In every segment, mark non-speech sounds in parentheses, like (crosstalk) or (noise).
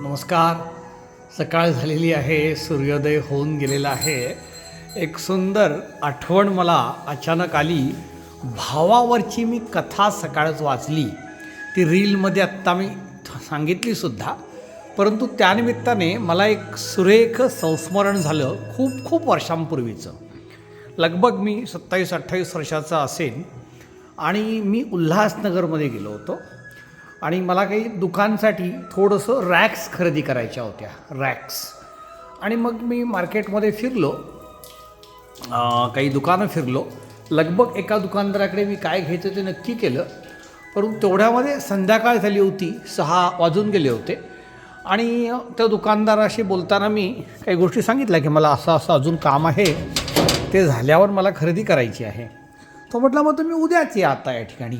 नमस्कार. सकाळ झालेली आहे सूर्योदय होऊन गेलेला आहे. एक सुंदर आठवण मला अचानक आली. भावावरची मी कथा सकाळच वाचली. ती रीलमध्ये आत्ता मी सांगितलीसुद्धा परंतु त्यानिमित्ताने मला एक सुरेख संस्मरण झालं खूप खूप वर्षांपूर्वीचं. लगभग मी सत्तावीस अठ्ठावीस वर्षाचा असेन आणि मी उल्हासनगरमध्ये गेलो होतो. आणि मला काही दुकानसाठी थोडंसं रॅक्स खरेदी करायच्या होत्या. रॅक्स आणि मग मी मार्केटमध्ये फिरलो. काही दुकानं फिरलो. लगभग एका दुकानदाराकडे मी काय घ्यायचं ते नक्की केलं. परंतु तेवढ्यामध्ये संध्याकाळ झाली होती. सहा वाजून गेले होते. आणि त्या दुकानदाराशी बोलताना मी काही गोष्टी सांगितल्या की मला असं असं अजून काम आहे. ते झाल्यावर मला खरेदी करायची आहे. तो म्हटला मग तुम्ही उद्याच या आता या ठिकाणी.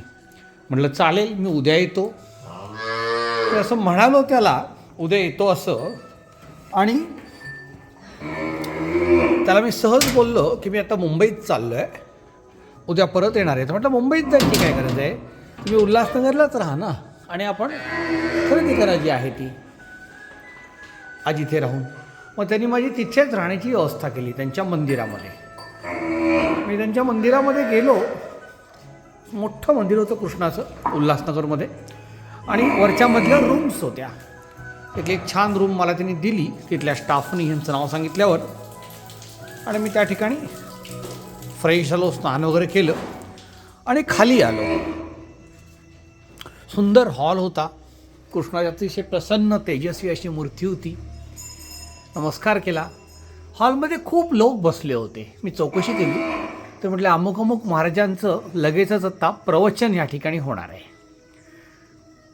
म्हटलं चालेल मी उद्या येतो. मी असं म्हणालो त्याला उद्या येतो असं. आणि त्याला मी सहज बोललो की मी आता मुंबईत चाललो आहे उद्या परत येणार आहे. तर म्हटलं मुंबईत जायची काय गरज आहे? तुम्ही उल्हासनगरलाच राहा ना. आणि आपण खरेदी करायची आहे ती. आज इथे राहून. मग त्यांनी माझी तिथेच राहण्याची व्यवस्था केली त्यांच्या मंदिरामध्ये. मी त्यांच्या मंदिरामध्ये गेलो. मोठं मंदिर होतं कृष्णाचं उल्हासनगरमध्ये. आणि वरच्या मधल्या रूम्स होत्या. तिथली एक छान रूम मला त्यांनी दिली तिथल्या स्टाफनी यांचं नाव सांगितल्यावर. आणि मी त्या ठिकाणी फ्रेश झालो स्नान वगैरे केलं आणि खाली आलो. सुंदर हॉल होता. कृष्णाची अतिशय प्रसन्न तेजस्वी अशी मूर्ती होती. नमस्कार केला. हॉलमध्ये खूप लोक बसले होते. मी चौकशी केली. तर म्हटलं अमुक अमुक महाराजांचं लगेचच आत्ता प्रवचन या ठिकाणी होणार आहे.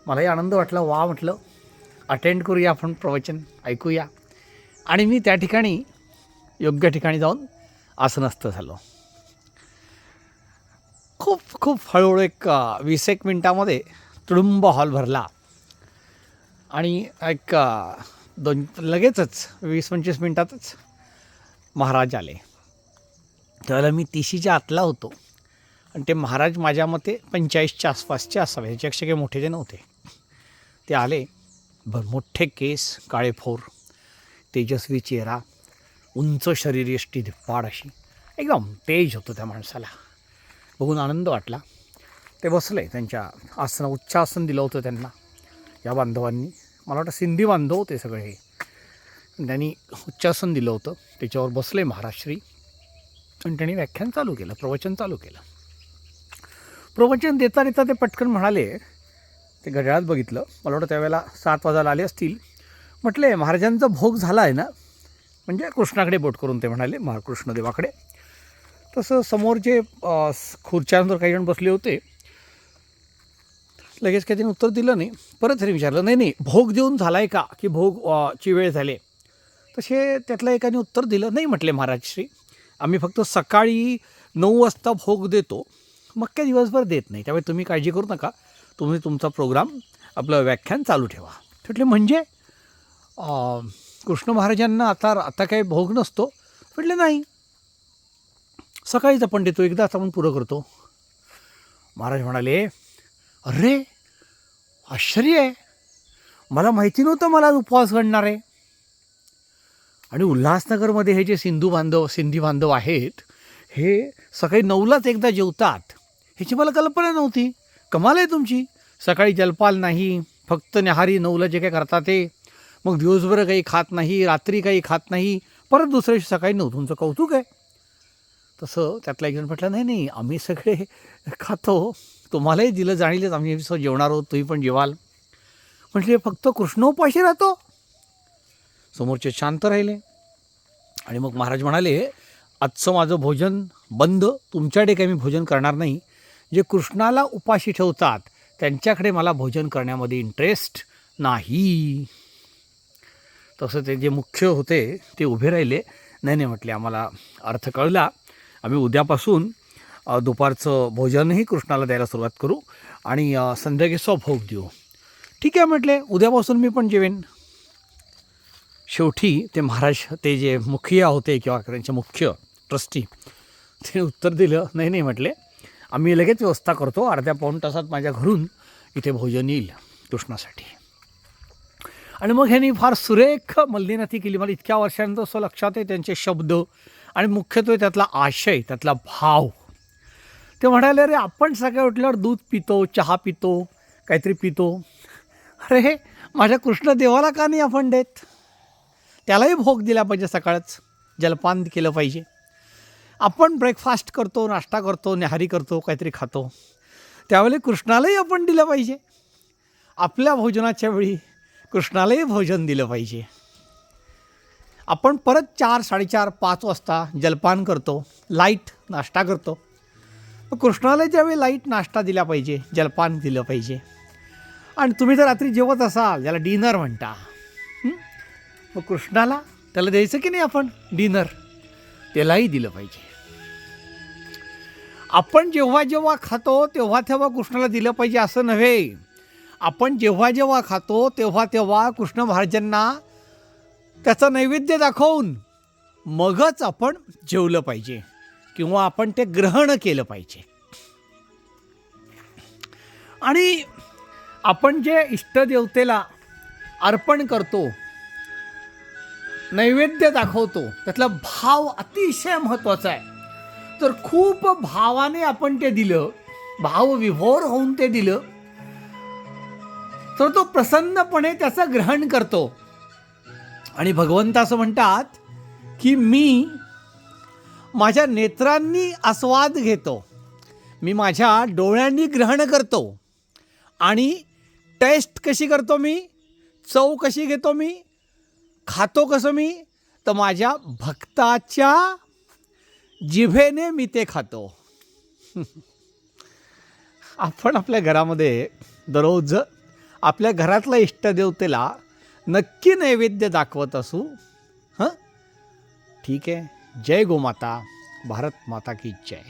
मलाही आनंद वाटला वा म्हटलं. अटेंड करूया आपण प्रवचन ऐकूया. आणि मी त्या ठिकाणी योग्य ठिकाणी जाऊन आसनस्थ झालो. खूप खूप हळूहळू एक वीस एक मिनटामध्ये तुडुंब हॉल भरला. आणि एक दोन लगेचच वीस पंचवीस मिनटातच महाराज आले. त्यावेळेला मी तिशीच्या आतला होतो. आणि ते महाराज माझ्या मते पंचेचाळीसच्या आसपासचे असावे. त्याच्यापेक्षा काही मोठे ते नव्हते. ते आले. भर मोठे केस काळे फोर तेजस्वी चेहरा उंच शरीरयष्टी धिप्पाड अशी. एकदम तेज होतं त्या माणसाला. बघून आनंद वाटला. ते बसले. त्यांच्या आसना उच्चासन दिलं होतं त्यांना या बांधवांनी. मला वाटतं सिंधी बांधव होते सगळे हे. त्यांनी उच्चासन दिलं होतं. त्याच्यावर बसले महाराष्ट्री आणि त्यांनी व्याख्यान चालू केलं प्रवचन चालू केलं. प्रवचन देता देता ते पटकन म्हणाले ते घड्याळात बघितलं. मला वाटतं त्यावेळेला सात वाजायला आले असतील. म्हटले महाराजांचा भोग झाला आहे ना? म्हणजे कृष्णाकडे बोट करून ते म्हणाले महाकृष्णदेवाकडे तसं समोर जे खुर्च्यांवर काही जण बसले होते लगेच काही त्यांनी उत्तर दिलं नाही. परत तरी विचारलं नाही नाही भोग देऊन झाला आहे का? की भोग ची वेळ झाली? तसे त्यातल्या एकाने उत्तर दिलं नाही म्हटले महाराज श्री आम्ही फक्त सकाळी नऊ वाजता भोग देतो. मक्क्या दिवसभर देत नाही. त्यामुळे तुम्ही काळजी करू नका. तुम्ही तुमचा प्रोग्राम आपलं व्याख्यान चालू ठेवा. म्हटले म्हणजे कृष्ण महाराजांना आता आता काही भोग नसतो. म्हटले नाही. सकाळीच आपण देतो एकदाच आपण पुरं करतो. महाराज म्हणाले अरे आश्चर्य आहे. मला माहिती नव्हतं मला उपवास घडणार आहे. आणि उल्हासनगरमध्ये हे जे सिंधू बांधव सिंधी बांधव आहेत हे सकाळी नऊलाच एकदा जेवतात. ह्याची मला कल्पना नव्हती. कमाल आहे तुमची. सकाळी जलपाल नाही फक्त न्याहारी नऊला जे काय करतात ते. मग दिवसभर काही खात नाही रात्री काही खात नाही परत दुसऱ्या दिवशी सकाळी नऊ तुमचं कौतुक आहे. तसं त्यातला एकजण म्हटलं नाही नाही आम्ही सगळे खातो. तुम्हालाही दिलं जाणीलच आम्ही सो जेवणार आहोत तुम्ही पण जेवाल. म्हटले फक्त कृष्णोपाशी राहतो. समोरचे शांत राहिले. आणि मग महाराज म्हणाले आजचं माझं भोजन बंद तुमच्याकडे काही मी भोजन करणार नाही. जे कृष्णाला उपाशी ठेवतात त्यांच्याकडे मला भोजन करण्यामध्ये इंटरेस्ट नाही. तसं ते जे मुख्य होते ते उभे राहिले. नाही नाही म्हटले आम्हाला अर्थ कळला. आम्ही उद्यापासून दुपारचं भोजनही कृष्णाला द्यायला सुरुवात करू आणि संध्याकाळी स्वभोग देऊ. ठीक आहे म्हटले उद्यापासून मी पण जेवेन. शेवटी ते महाराज ते जे मुखिया होते किंवा त्यांचे मुख्य ट्रस्टी ते उत्तर दिलं. नाही नाही म्हटले आम्ही लगेच व्यवस्था करतो. अर्ध्या पाऊण तासात माझ्या घरून इथे भोजन येईल कृष्णासाठी. आणि मग ह्यांनी फार सुरेख मल्लीनाथी केली. मला इतक्या वर्षानंतर असं लक्षात आहे त्यांचे शब्द. आणि मुख्यत्वे त्यातला आशय त्यातला भाव. ते म्हणाले अरे आपण सकाळी उठल्यावर दूध पितो चहा पितो काहीतरी पितो. अरे माझ्या कृष्णदेवाला का नाही आपण देत? त्यालाही भोग दिला पाहिजे सकाळच. जलपान केलं पाहिजे. आपण ब्रेकफास्ट करतो नाश्ता करतो न्याहारी करतो काहीतरी खातो. त्यावेळी कृष्णालाही आपण दिलं पाहिजे. आपल्या भोजनाच्या वेळी कृष्णालाही भोजन दिलं पाहिजे. आपण परत चार साडेचार पाच वाजता जलपान करतो लाइट नाश्ता करतो. कृष्णाला ज्यावेळी लाइट नाश्ता दिला पाहिजे जलपान दिलं पाहिजे. आणि तुम्ही जर रात्री जेवत असाल ज्याला डिनर म्हणता. मग कृष्णाला त्याला द्यायचं की नाही आपण? डिनर त्यालाही दिलं पाहिजे. आपण जेव्हा जेव्हा खातो तेव्हा तेव्हा कृष्णाला दिलं पाहिजे असं नव्हे. आपण जेव्हा जेव्हा खातो तेव्हा तेव्हा कृष्ण महाराजांना त्याचं नैवेद्य दाखवून मगच आपण जेवलं पाहिजे किंवा आपण ते ग्रहण केलं पाहिजे. आणि आपण जे इष्टदेवतेला अर्पण करतो नैवेद्य दाखवतो त्यातला भाव अतिशय महत्त्वाचा आहे. तर खूप भावाने आपण ते दिलं. भावविभोर होऊन ते दिलं. तर तो प्रसन्नपणे त्याचं ग्रहण करतो. आणि भगवंत असं म्हणतात की मी माझ्या नेत्रांनी आस्वाद घेतो. मी माझ्या डोळ्यांनी ग्रहण करतो. आणि टेस्ट कशी करतो मी? चव कशी घेतो मी? खातो कसं मी? तर माझ्या भक्ताच्या जिभेने मी ते खातो. (laughs) आपण आपल्या घरामध्ये दररोज आपल्या घरातल्या इष्टदेवतेला नक्की नैवेद्य दाखवत असू हां? ठीक आहे. जय गोमाता भारत माता की जय.